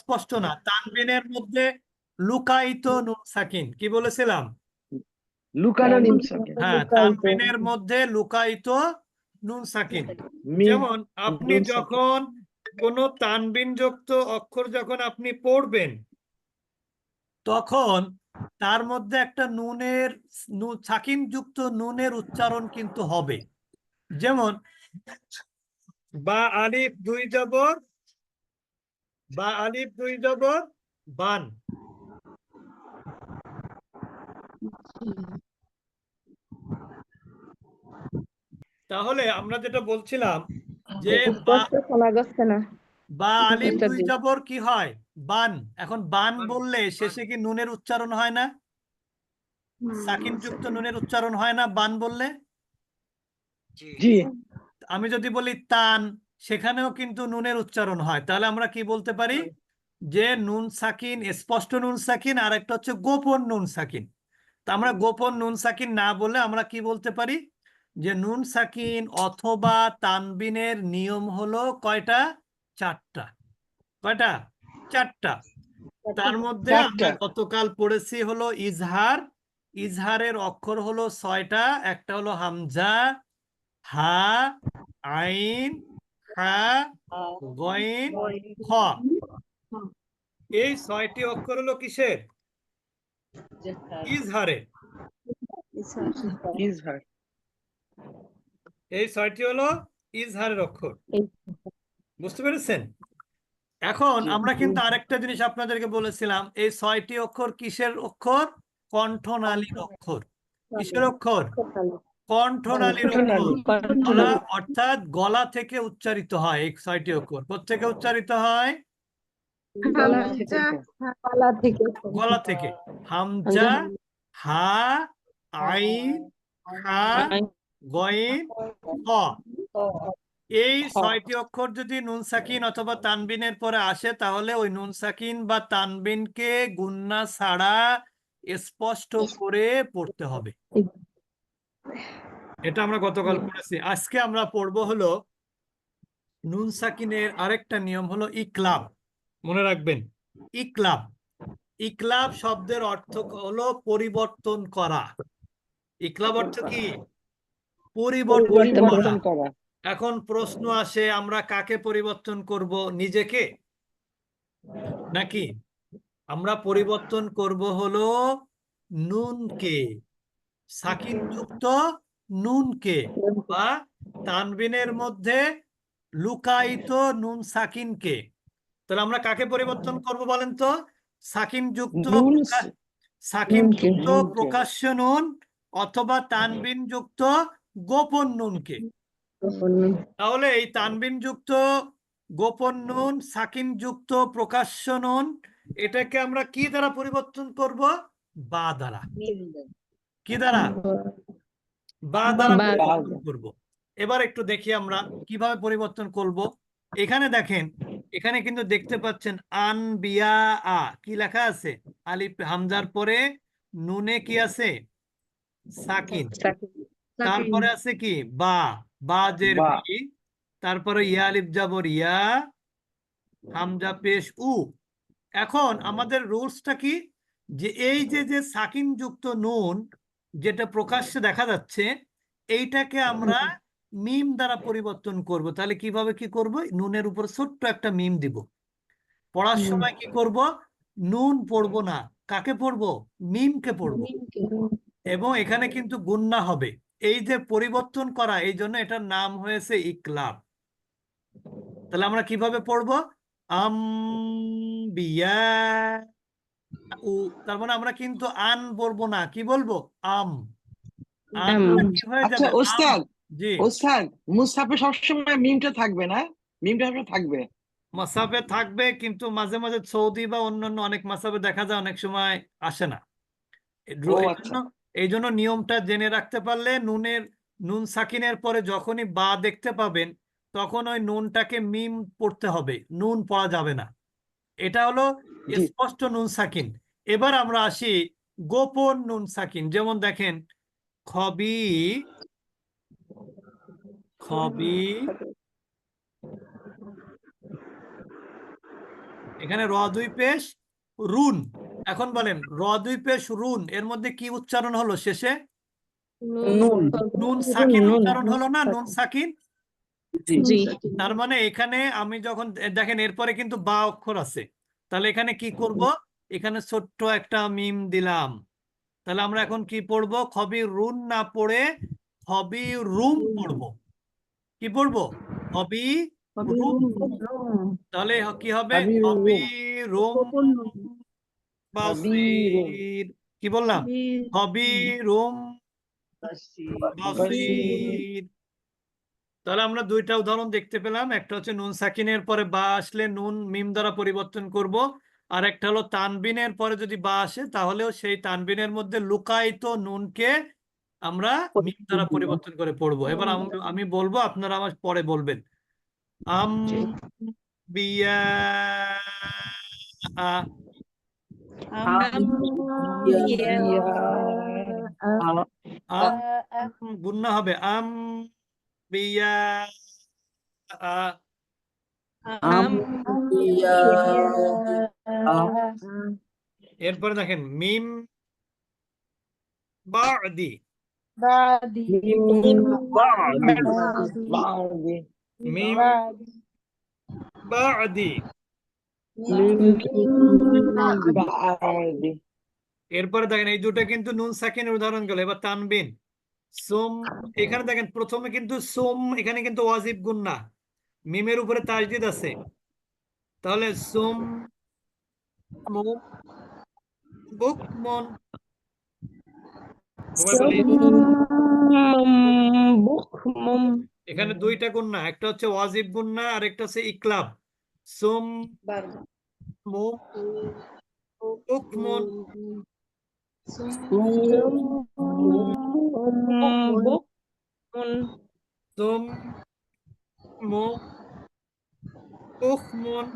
স্পষ্ট না। তানবিনের মধ্যে লুকায়িত নুন সাকিন কি বলেছিলাম? লুকানো নিম সাকিন। হ্যাঁ লুকায়িত। তানবিনের মধ্যে লুকায়িত নুন সাকিন। যেমন আপনি যখন কোনো তানবিন যুক্ত অক্ষর যখন আপনি পড়বেন তখন তার মধ্যে একটা নুনের সাকিন যুক্ত নুনের উচ্চারণ কিন্তু হবে। যেমন বা আলিফ দুই জবর বা আলিফ দুই জবর বান। তাহলে আমরা যেটা বলছিলাম যে বা না। বা আলিফ দুই জবর কি হয়? বান। এখন বান বললে শেষে কি নুনের উচ্চারণ হয় না? সাকিন যুক্ত নুনের উচ্চারণ হয় না বান বললে? জি। আমি যদি বলি তান সেখানেও কিন্তু নুনের উচ্চারণ হয়। তাহলে আমরা কি বলতে পারি? যে নুন সাকিন স্পষ্ট নুন সাকিন আর একটা হচ্ছে গোপন নুন সাকিন। তা আমরা গোপন নুন সাকিন না বলে আমরা কি বলতে পারি? যে নুন সাকিন অথবা তানবিনের নিয়ম হলো কয়টা? চারটা। কয়টা? চারটা। তার মধ্যে আমরা গতকাল পড়েছি হলো ইজহার। ইজহারের অক্ষর হলো ছয়টা। একটা হলো হামজা হা আইন গইন খ। এই ছয়টি অক্ষর হলো কিসের? ইজহারের ইজহার। এই ছয়টি হলো ইজহারের অক্ষর। বুঝতে পেরেছেন? এখন আমরা কিন্তু আরেকটা জিনিস আপনাদেরকে বলেছিলাম এই ছয়টি অক্ষর কিসের অক্ষর? কণ্ঠনালীর অক্ষর। কিসের অক্ষর? কণ্ঠনালীর গলা অর্থাৎ গলা থেকে উচ্চারিত হয় এই ছয়টি অক্ষর থেকে উচ্চারিত হয়? গলা থেকে। হামজা হা আইন হা গইন খ। এই ছয়টি অক্ষর যদি নুন সাকিন অথবা তানবিনের পরে আসে তাহলে ওই নুন সাকিন বা তানবিনকে গুন্না ছাড়া স্পষ্ট করে পড়তে হবে। এটা আমরা গতকাল পড়েছি। আজকে আমরা পড়ব হলো নুন সাকিনের আরেকটা নিয়ম হলো ইকলাব। মনে রাখবেন ইকলাব। ইকলাব শব্দের অর্থ হলো পরিবর্তন করা। ইকলাব অর্থ কি? পরিবর্তন করা। এখন প্রশ্ন আসে আমরা কাকে পরিবর্তন করব? নিজেকে? নাকি? আমরা পরিবর্তন করব হলো নুনকে। সাকিন যুক্ত নুনকে বা তানবিনের মধ্যে লুকায়িত নুন সাকিনকে। তাহলে আমরা কাকে পরিবর্তন করব বলেন তো? সাকিন যুক্ত নুন সাকিন যুক্ত প্রকাশ্য নুন অথবা তানবিন যুক্ত গোপন নুনকে তাহলে এই তানবিন যুক্ত গোপন নুন সাকিন যুক্ত প্রকাশ্য নুন এটাকে আমরা কি দ্বারা পরিবর্তন করব? বা দ্বারা। কি দ্বারা? বা দ্বারা পরিবর্তন করব। এবার একটু দেখি আমরা কীভাবে পরিবর্তন করব। এখানে দেখেন এখানে কিন্তু দেখতে পাচ্ছেন আন বিয়া আ কি লেখা আছে? আলিফ হামজার পরে নুনে কি আছে? সাকিন। তারপরে আছে কি? বা। বা জের বা। তারপরে ইয়া আলিফ জাবর ইয়া হামজা পেশ উ। এখন আমাদের রুলসটা কি? যে এই যে যে সাকিন যুক্ত নুন যেটা প্রকাশ্যে দেখা যাচ্ছে এইটাকে আমরা মিম দ্বারা পরিবর্তন করব। তাহলে কীভাবে কি করব? নুনের উপর ছোট্ট একটা মিম দিব। পড়ার সময় কি করব? নুন পড়ব না। কাকে পড়ব? মিমকে পড়ব। এবং এখানে কিন্তু গুন্না হবে। এই যে পরিবর্তন করা এই জন্য এটার নাম হয়েছে ইকলাব। তাহলে আমরা কীভাবে পড়ব? আম বিয়া উ তার মানে আমরা কিন্তু আন বলব না। কি বলব? আম। আচ্ছা ওস্তাদ জি। ওস্তাদ মুস্তাফে সবসময় মিমটা থাকবে না? মিমটা থাকবে? মাসাবে থাকবে কিন্তু মাঝে মাঝে সৌদি বা অন্যান্য অনেক মাসাবে দেখা যায় অনেক সময় আসে না। আচ্ছা। জন্য এই জন্য নিয়মটা জেনে রাখতে পারলে নুনের নুন সাকিনের পরে যখনই বা দেখতে পাবেন তখন ওই নুনটাকে মিম পড়তে হবে। নুন পড়া যাবে না। এটা হলো স্পষ্ট নুন সাকিন। এবার আমরা আসি গোপন নুন সাকিন। যেমন দেখেন খবি খবি। এখানে র দুই পেশ রুন। এখন বলেন র দুই পেশ রুন এর মধ্যে কি উচ্চারণ হলো শেষে? নুন। নুন সাকিন উচ্চারণ হলো না? নুন সাকিন। জি তার মানে এখানে আমি যখন দেখেন এরপরে কিন্তু বা অক্ষর আছে। তাহলে এখানে কি করব? এখানে ছোট্ট একটা মিম দিলাম। তাহলে আমরা এখন কি পড়ব? খবি রুন না পড়ে খবি রুম পড়ব। কি পড়ব? খবি রুম তাহলে কি হবে? খবি রুম। বাসির কি বললাম? খবি রুম বাসির তাহলে আমরা দুইটা উদাহরণ দেখতে পেলাম। একটা হচ্ছে নুন সাকিনের পরে বা আসলে নুন মিম দ্বারা পরিবর্তন করব। আর একটা হলো তানবিনের পরে যদি বা আসে তাহলেও সেই তানবিনের মধ্যে লুকায়িত নুনকে আমরা মিম দ্বারা পরিবর্তন করে পড়ব। এবার আম- আমি বলব আপনারা আমার পরে বলবেন। আম বিয়া আ আম গুন্না হবে। আম আ এরপরে দেখেন মিম বাদি। মিম বাদি। এরপরে দেখেন এই দুটো কিন্তু নুন সাকিনের উদাহরণ গেল। এবার তানবিন। সোম এখানে দেখেন প্রথমে কিন্তু সোম এখানে কিন্তু ওয়াজিব গুন্না। মিমের উপরে তাজদিদ আছে। তাহলে সোম বুকমন এখানে দুইটা গুন্না একটা হচ্ছে ওয়াজিব গুন্না আর একটা হচ্ছে ইকলাব। সোম সোম মুম বুকমন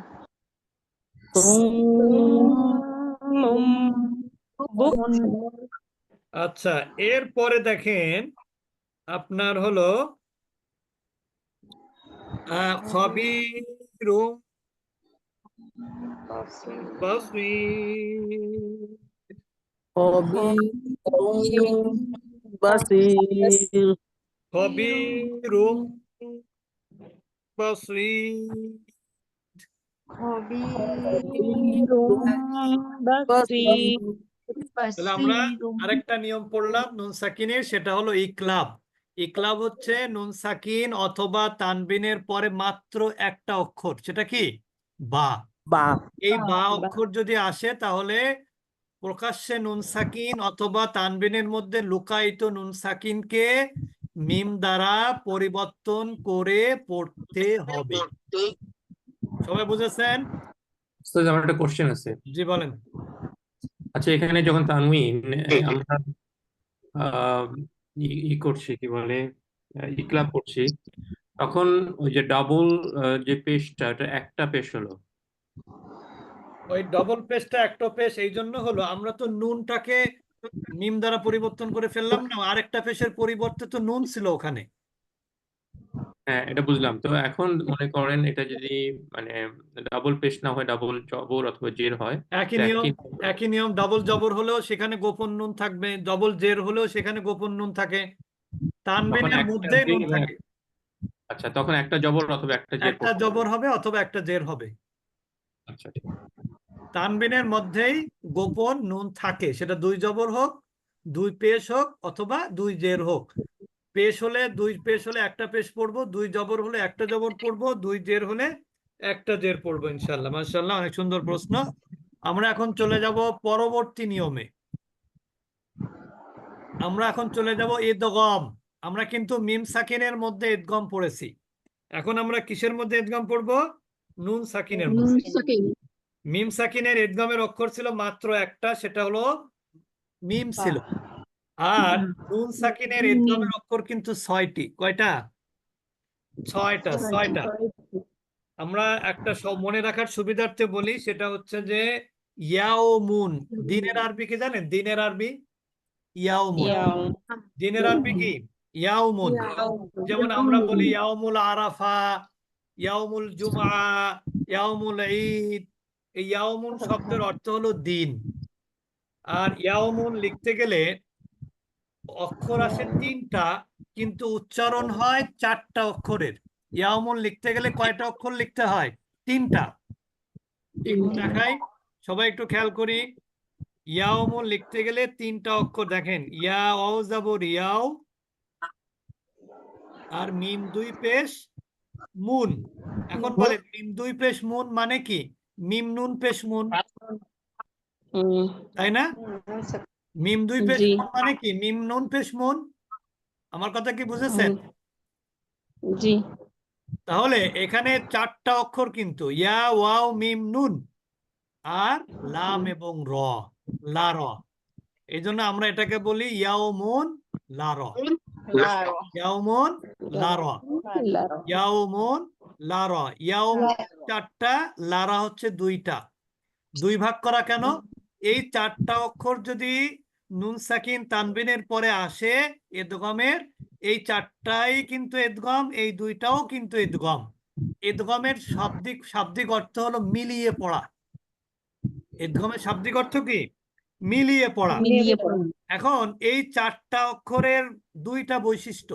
আচ্ছা এরপরে দেখেন আপনার হলো আহ, খবিরুম বাসীর খবিরুম বাসীর তাহলে আমরা আরেকটা নিয়ম পড়লাম নুন সাকিনের সেটা হলো ইকলাব। ইকলাব হচ্ছে নুন সাকিন অথবা তানবিনের পরে মাত্র একটা অক্ষর সেটা কি? বা। বা। এই বা। অক্ষর যদি আসে তাহলে প্রকাশ্যে নুন সাকিন অথবা তানবিনের মধ্যে লুকায়িত নুন সাকিনকে মিম দ্বারা পরিবর্তন করে পড়তে হবে। সবাই বুঝেছেন? আমার একটা কোশ্চেন আছে। জি বলেন। আচ্ছা এখানে যখন তানউইন আমরা ই করছি কি বলে ইকলাব করছি তখন ওই যে ডাবল যে পেশটা একটা পেশ হলো। ওই ডবল পেজটা একটা পেজ এই জন্য হলো আমরা তো নুনটাকে মিম দ্বারা পরিবর্তন করে ফেললাম না আরেকটা পেশের পরিবর্তে তো নুন ছিল ওখানে। হ্যাঁ এটা বুঝলাম। তো এখন মনে করেন এটা যদি মানে ডাবল পেশ না হয় ডাবল জবর অথবা জের হয় একই নিয়ম একই নিয়ম ডাবল জবর হলেও সেখানে গোপন নুন থাকবে ডবল জের হলেও সেখানে গোপন নুন থাকে। তানবিনের একটা মধ্যেই নুন থাকে। আচ্ছা তখন একটা জবর অথবা একটা জের একটা জবর হবে অথবা একটা জের হবে। আচ্ছা ঠিক। তানবিনের মধ্যেই গোপন নুন থাকে। সেটা দুই জবর হোক দুই পেশ হোক অথবা দুই জের হোক। পেশ হলে দুই পেশ হলে একটা পেশ পড়ব দুই জবর হলে একটা জবর পড়ব দুই জের হলে একটা জের পড়ব ইনশাল্লাহ মাশাল্লাহ অনেক সুন্দর প্রশ্ন। আমরা এখন চলে যাব পরবর্তী নিয়মে। আমরা এখন চলে যাব ঈদগম। আমরা কিন্তু মিম সাকিনের মধ্যে ঈদগম পড়েছি। এখন আমরা কিসের মধ্যে ঈদগম পড়ব? নুন সাকিনের মধ্যে। মিম সাকিনের ঈদগামের অক্ষর ছিল মাত্র একটা সেটা হলো মিম ছিল। আর নুন সাকিনের ঈদগামের অক্ষর কিন্তু ছয়টি কয়টা? ছয়টা ছয়টা। আমরা একটা সব মনে রাখার সুবিধার্থে বলি সেটা হচ্ছে যে ইয়াওমুন দিনের আরবি কি জানেন? দিনের আরবি ইয়াওমুন দিনের আরবি কি? ইয়াওমুন যেমন আমরা বলি ইয়াউমুল আরাফা ইয়াউমুল জুমআ ইয়াউমুল ঈদ এই ইয়াওমুন শব্দের অর্থ হলো দিন। আর ইয়াওমুন লিখতে গেলে অক্ষর আসে তিনটা, কিন্তু উচ্চারণ হয় চারটা অক্ষরের। ইয়াওমুন লিখতে গেলে কয়টা অক্ষর লিখতে হয়? তিনটা। দেখাই, সবাই একটু খেয়াল করি। ইয়াওমুন লিখতে গেলে তিনটা অক্ষর দেখেন। ইয়া অ যাবর ইয়াও, আর মিম দুই পেশ মুন। এখন বলে মিম দুই পেশ মুন মানে কি? মিম নুন পেশ মুন। তাই না? মিম দুই পেশ মানে কি? মিম নুন পেশ মুন? আমার কথা কি বুঝেছেন? জি। তাহলে এখানে চারটা অক্ষর কিন্তু ইয়া ওয়াও মিম নুন আর লাম এবং র লা র। এই জন্য আমরা এটাকে বলি ইয়াও মুন লা র। ইয়াও মুন লা র। ইয়াউমুন লারা ইয়াউমুন চারটা লারা হচ্ছে দুইটা। দুই ভাগ করা কেন? এই চারটা অক্ষর যদি নুন সাকিন তানবিনের পরে আসে এদগমের এই চারটাই কিন্তু এদগম এই দুইটাও কিন্তু এদগম। এদগমের শাব্দিক শাব্দিক অর্থ হলো মিলিয়ে পড়া। এদগমের শাব্দিক অর্থ কি? মিলিয়ে পড়া। এখন এই চারটা অক্ষরের দুইটা বৈশিষ্ট্য।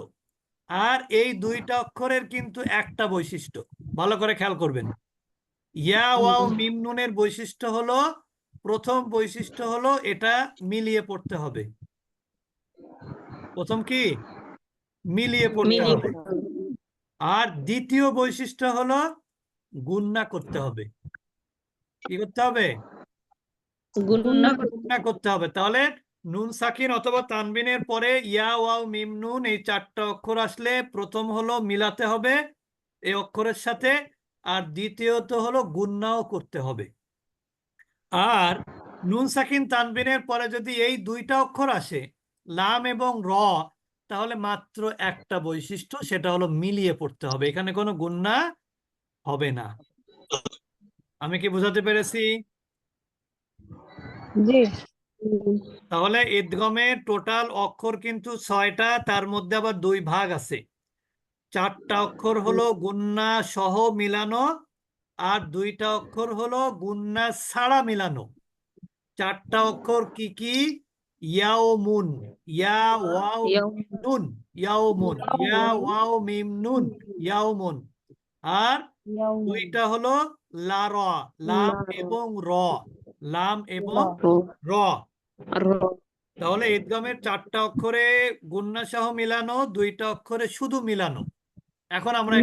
আর এই দুইটা অক্ষরের কিন্তু একটা বৈশিষ্ট্য। ভালো করে খেয়াল করবেন। ইয়া ওয়াও মিম নুনের বৈশিষ্ট্য হলো প্রথম বৈশিষ্ট্য হলো এটা মিলিয়ে পড়তে হবে। প্রথম কি? মিলিয়ে পড়তে হবে। আর দ্বিতীয় বৈশিষ্ট্য হলো গুণনা করতে হবে। কি করতে হবে? গুণনা গুণনা করতে হবে। তাহলে নুন সাকিন অথবা তানবিনের পরে ইয়া, ওয়াও, মিম, নুন এই চারটা অক্ষর আসলে প্রথম হলো মিলাতে হবে এই অক্ষরের সাথে আর দ্বিতীয়ত হলো গুণনাও করতে হবে। আর নুন সাকিন তানবিনের পরে যদি এই দুইটা অক্ষর আসে, লাম এবং র, তাহলে মাত্র একটা বৈশিষ্ট্য সেটা হলো মিলিয়ে পড়তে হবে। এখানে কোনো গুন্না হবে না। আমি কি বোঝাতে পেরেছি? জি। তাহলে ঈদগমের টোটাল অক্ষর কিন্তু ছয়টা তার মধ্যে আবার দুই ভাগ আছে। চারটা অক্ষর হলো গুন্না সহ মিলানো আর দুইটা অক্ষর হলো গুন্না ছাড়া মিলানো। চারটা অক্ষর কি কি? ইয়াও মুন ইয়া ওয়াও নুন ইয়াও মুন ইয়া ওয়াও মিম নুন ইয়াও মুন আর দুইটা হলো লা র লাম এবং র লাম এবং র। তাহলে ঈদগামের চারটা অক্ষরে গুন্না সহ মিলানো দুইটা অক্ষরে শুধু মিলানো। এখন আমরা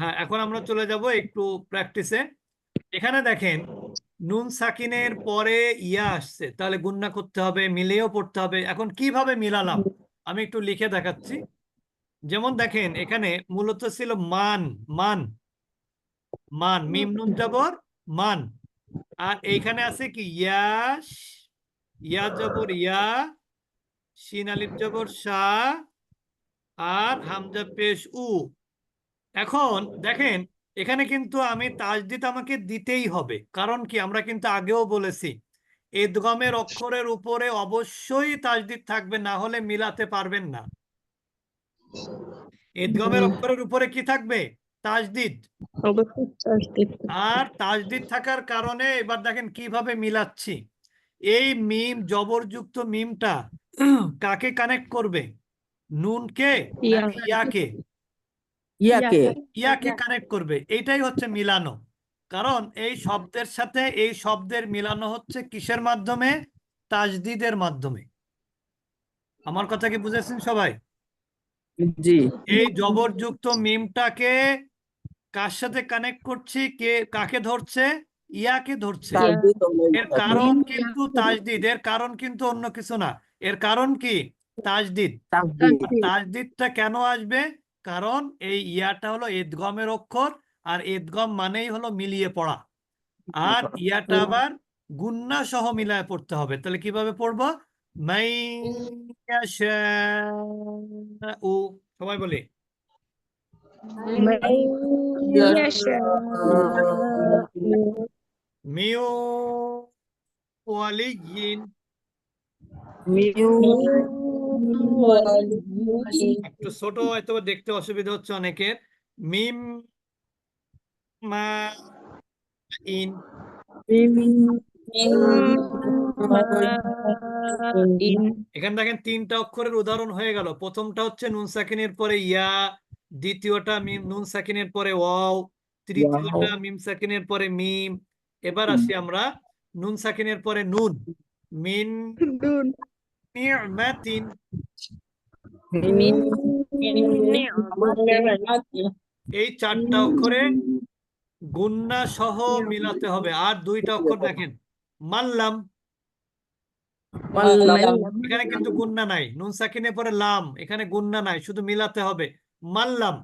হ্যাঁ এখন আমরা চলে যাব একটু প্র্যাকটিসে এখানে দেখেন নুন সাকিনের পরে ইয়া আসছে। তাহলে গুন্না করতে হবে মিলিয়েও পড়তে হবে। এখন কীভাবে মিলালাম? আমি একটু লিখে দেখাচ্ছি। যেমন দেখেন এখানে মূলত ছিল মান মান মান মিম নুন জবর মান। আর এইখানে আছে কি? ইয়াস ইয়া জবর ইয়া শিন আলিফ জবর শা আর হামজা পেশ উ। এখন দেখেন এখানে কিন্তু আমি তাজদিদ আমাকে দিতেই হবে। কারণ কি? আমরা কিন্তু আগেও বলেছি এদগমের অক্ষরের উপরে অবশ্যই তাজদিদ থাকবে না হলে মিলাতে পারবেন না। এদগমের অক্ষরের উপরে কি থাকবে? তাজদিদ। আর তাজদিদ থাকার কারণে এবার দেখেন কীভাবে মিলাচ্ছি। এই মিম জবরযুক্ত মিমটা কাকে কানেক্ট করবে? নুনকে ইয়া। নাকি ইয়াকে? ইয়াকে? ইয়াকে। কানেক্ট করবে। এটাই হচ্ছে মিলানো। কারণ এই শব্দের সাথে এই শব্দের মিলানো হচ্ছে কিসের মাধ্যমে? তাজদিদের মাধ্যমে। আমার কথা কি বুঝেছেন সবাই? জি। এই জবরযুক্ত মিমটাকে কার সাথে কানেক্ট করছি? কে কাকে ধরছে? ইয়াকে ধরছে। এর কারণ কিন্তু তাজদিদ এর কারণ কিন্তু অন্য কিছু না। এর কারণ কি? তাজদিদ। তাজদিদ। তাজদিদটা কেন আসবে? কারণ এই ইয়াটা হলো ঈদগমের অক্ষর আর ঈদগম মানেই হলো মিলিয়ে পড়া। আর ইয়াটা আবার গুন্না সহ মিলায় পড়তে হবে। তাহলে কীভাবে পড়ব? মাই উ। সবাই বলি। মিউ মিউ একটু ছোট হয়তো দেখতে অসুবিধা হচ্ছে অনেকের। মিম মা ইন। এখানে দেখেন তিনটা অক্ষরের উদাহরণ হয়ে গেল। প্রথমটা হচ্ছে নুন সাকিনের পরে ইয়া দ্বিতীয়টা মিম নুন সাকিনের পরে ওয়াও। তৃতীয়টা মিম সাকিনের পরে মিম এবার আসি আমরা নুন সাকিনের পরে নুন। মিন নি'মাতিন এই চারটা অক্ষরে গুন্না সহ মিলাতে হবে। আর দুইটা অক্ষর দেখেন। মাল্লাম। এখানে কিন্তু গুন্না নাই। নুন সাকিনের পরে লাম। এখানে গুন্না নাই। শুধু মিলাতে হবে। মাল্লাম।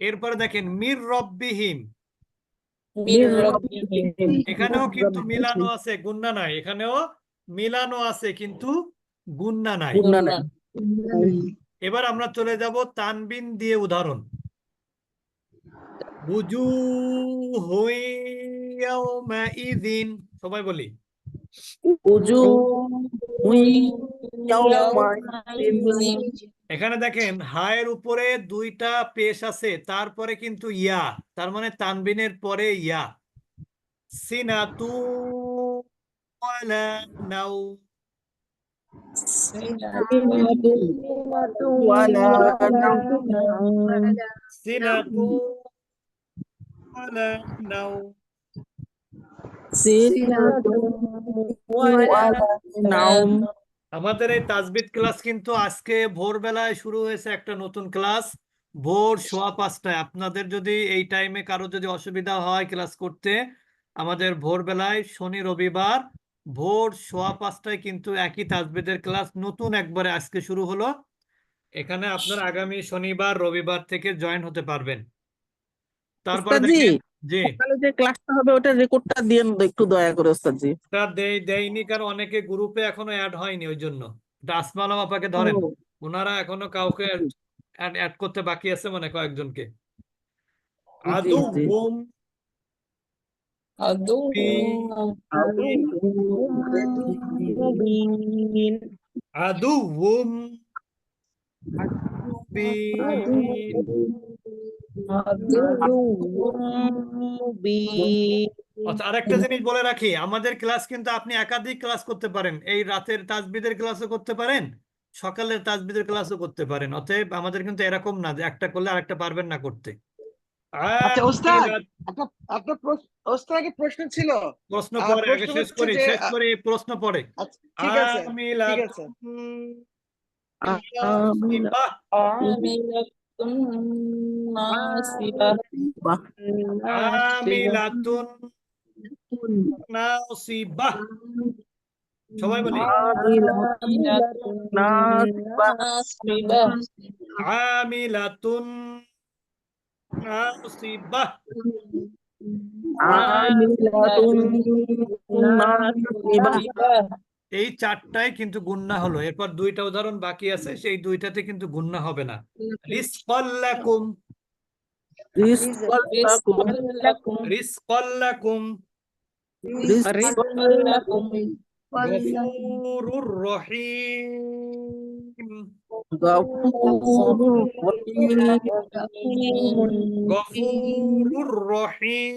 এরপরে দেখেন মির রব্বিহিম। এখানেও কিন্তু মিলানো আছে গুন্না নাই। এখানেও মিলানো আছে কিন্তু গুন্না নাই। এবার আমরা চলে যাব তানবিন দিয়ে উদাহরণ। বুজু ইয়াউমাইযিন সবাই বলি। এখানে দেখেন হায়ের উপরে দুইটা পেশ আছে তারপরে কিন্তু ইয়া তার মানে তানবিনের পরে ইয়া। সিনাতু ওয়ালা নাও। সিনাতু ওয়ালা নাও। আমাদের এই তাজবিদ ক্লাস কিন্তু আজকে ভোরবেলায় শুরু হয়েছে একটা নতুন ক্লাস। ভোর সোয়া পাঁচটায়। আপনাদের যদি এই টাইমে কারও যদি অসুবিধা হয় ক্লাস করতে আমাদের ভোরবেলায় শনি রবিবার ভোর সোয়া পাঁচটায় কিন্তু একই তাজবিদের ক্লাস নতুন একবারে আজকে শুরু হলো। এখানে আপনার আগামী শনিবার রবিবার থেকে জয়েন হতে পারবেন। তারপরে জি। সকালে যে ক্লাসটা হবে ওটা রেকর্ডটা দিয়ে একটু দয়া করে ওস্তাদজি। তা দেই দেয়নি কারণ অনেকে গ্রুপে এখনও অ্যাড হয়নি ওই জন্য। এটা আপাকে ধরেন। ওনারা এখনও কাউকে অ্যাড করতে বাকি আছে মানে কয়েকজনকে জি, আদু জি। হুম আদু হুম আচ্ছা আরেকটা জিনিস বলে রাখি আমাদের ক্লাস কিন্তু আপনি একাধিক ক্লাস করতে পারেন এই রাতের তাজবিদের ক্লাসও করতে পারেন সকালের তাজবিদের ক্লাসও করতে পারেন অতএব আমাদের কিন্তু এরকম না যে একটা করলে আরেকটা পারবেন না করতে। আচ্ছা, ওস্তাদ, আপনার প্রশ্ন আগে প্রশ্ন ছিল। প্রশ্ন পরে আগে শেষ করি শেষ করি প্রশ্ন পরে। আচ্ছা ঠিক আছে আমিলাত, ঠিক আছে নাসিবাহ, আমিলাতুন নাসিবাহ সবাই বলি আমিলাতুন নাসিবাহ এই চারটায় কিন্তু গুন্না হলো। এরপর দুইটা উদাহরণ বাকি আছে সেই দুইটাতে কিন্তু গুন্না হবে না। রিজকাল্লাকুম রিজকাল্লাকুম গফুরুর রহিম। গফুরুর রহিম।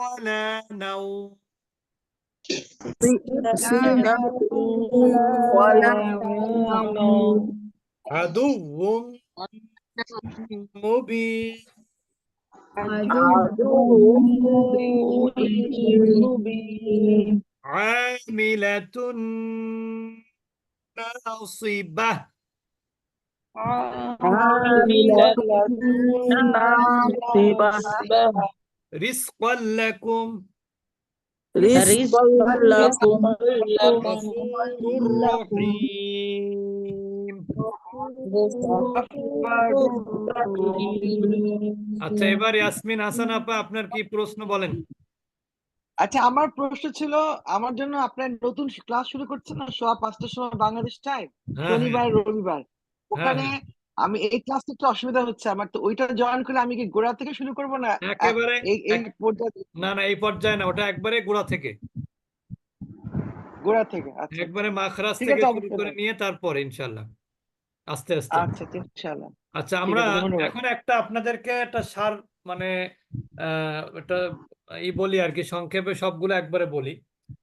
ولا نوم. عدو مبين عدو مبين عاملة ناصبة عاملة ناصبة আচ্ছা এবার ইয়াসমিন হাসান আপা আপনার কি প্রশ্ন বলেন? আচ্ছা আমার প্রশ্ন ছিল আমার জন্য আপনার নতুন ক্লাস শুরু করছেন না? সোয়া পাঁচটার সময় বাংলাদেশ টাইম হ্যাঁ, হ্যাঁ। শনিবার রবিবার। হ্যাঁ, ওখানে আমি এই ক্লাস একটু অসুবিধা হচ্ছে আমার তো ওইটা জয়েন করলে আমি কি গোড়া থেকে শুরু করব না? একেবারে এই এই পর্যায়ে না না এই পর্যায়ে না ওটা একবারে গোড়া থেকে। গোড়া থেকে আচ্ছা। একবারে মাখরাজ থেকে শুরু করে নিয়ে তারপর ইনশাআল্লাহ। আস্তে আস্তে। আচ্ছা ইনশাআল্লাহ। আচ্ছা আমরা এখন একটা আপনাদেরকে একটা সার মানে আহ, একটা ই বলি আর কি সংক্ষেপে সবগুলো একবারে বলি।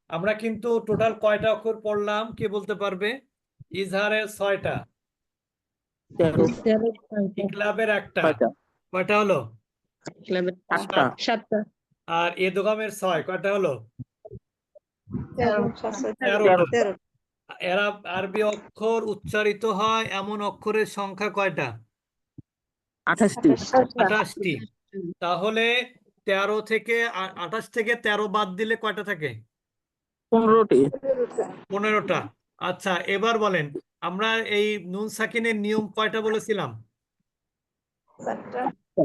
আমরা কিন্তু টোটাল কয়টা অক্ষর পড়লাম কে বলতে পারবে? ইজহারের ছয়টা। ইকলাবের একটা। কয়টা? হলো? ক্লাবের সাতটা। আর এদোগামের ছয় কয়টা হলো? এরা আরবি অক্ষর উচ্চারিত হয় এমন অক্ষরের সংখ্যা কয়টা? আঠাশটি। আঠাশটি। তাহলে তেরো থেকে আঠাশ থেকে তেরো বাদ দিলে কয়টা থাকে? পনেরোটি। পনেরোটা। আচ্ছা এবার বলেন আমরা এই নুন সাকিনের নিয়ম কয়টা বলেছিলাম?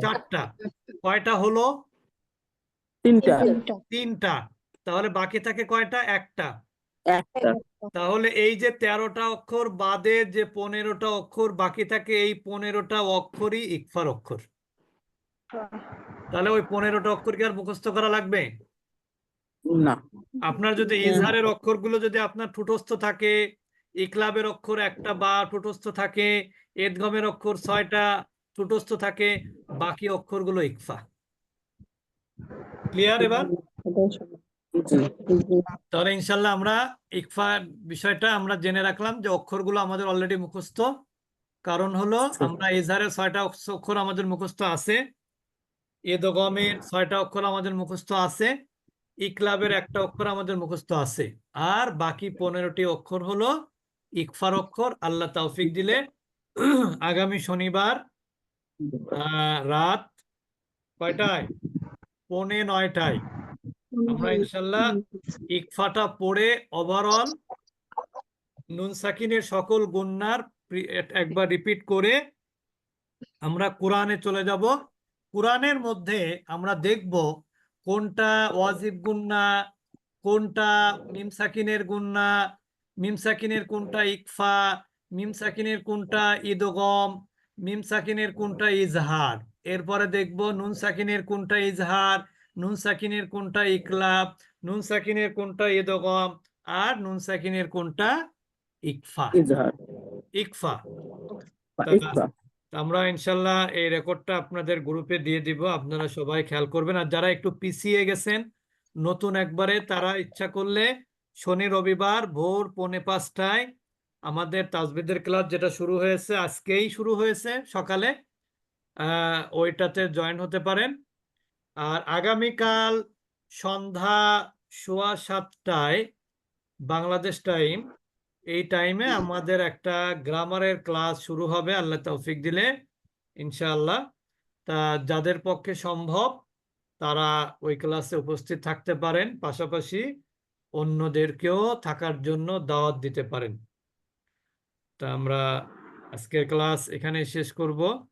চারটা। কয়টা হলো? তিনটা। তিনটা। তাহলে বাকি থাকে কয়টা? একটা। তাহলে এই যে তেরোটা অক্ষর বাদে যে পনেরোটা অক্ষর বাকি থাকে এই পনেরোটা অক্ষরই ইকফার অক্ষর। তাহলে ওই পনেরোটা অক্ষর কি আর মুখস্থ করা লাগবে? না। আপনার যদি ইজহারের অক্ষরগুলো যদি আপনার ঠুটস্থ থাকে ইকলাবের অক্ষর একটা বা ঠুটস্থ থাকে এদগমের অক্ষর ছয়টা ঠুটস্থ থাকে বাকি অক্ষরগুলো ইকফা। ক্লিয়ার এবার? তাহলে ইনশাল্লাহ আমরা ইকফা বিষয়টা আমরা জেনে রাখলাম যে অক্ষরগুলো আমাদের অলরেডি মুখস্থ। কারণ হলো আচ্ছা। আমরা ইজহারের ছয়টা অক্ষর আমাদের মুখস্থ আছে এদগমের ছয়টা অক্ষর আমাদের মুখস্থ আছে ইকলাবের একটা অক্ষর আমাদের মুখস্থ আছে। আর বাকি পনেরোটি অক্ষর হলো ইকফার অক্ষর, আল্লাহ তৌফিক দিলে। আগামী শনিবার রাত কয়টায়? পৌনে নয়টায়। আমরা ইনশাল্লাহ ইকফাটা পড়ে ওভারঅল নুন সাকিনের সকল গুন্নার একবার রিপিট করে আমরা কোরআনে চলে যাব। কোরআনের মধ্যে আমরা দেখব কোনটা ওয়াজিব গুন্না, কোনটা মিম সাকিনের গুন্না মিম সাকিনের কোনটা ইকফা মিম সাকিনের কোনটা ইদগম মিম সাকিনের কোনটা ইজহার। এরপরে দেখব নুন সাকিনের কোনটা ইজহার নুন সাকিনের কোনটা ইকলাব নুন সাকিনের কোনটা ইদগম আর নুন সাকিনের কোনটা ইকফা। ইকফা। আমরা ইনশাল্লাহ এই রেকর্ডটা আপনাদের গ্রুপে দিয়ে দিব আপনারা সবাই খেয়াল করবেন। আর যারা একটু পিছিয়ে গেছেন নতুন একবারে তারা ইচ্ছা করলে শনি রবিবার ভোর পৌনে পাঁচটায় আমাদের তাজবিদের ক্লাস যেটা শুরু হয়েছে, আজকেই শুরু হয়েছে সকালে। ওইটাতে জয়েন হতে পারেন। আর আগামীকাল সন্ধ্যা সোয়া সাতটায় বাংলাদেশ টাইম, এই টাইমে আমাদের একটা গ্রামারের ক্লাস শুরু হবে, আল্লাহ তৌফিক দিলে, ইনশাআল্লাহ। তা যাদের পক্ষে সম্ভব, তারা ওই ক্লাসে উপস্থিত থাকতে পারেন। পাশাপাশি অন্যদেরকেও থাকার জন্য দাওয়াত দিতে পারেন। তা আমরা আজকের ক্লাস এখানে শেষ করব।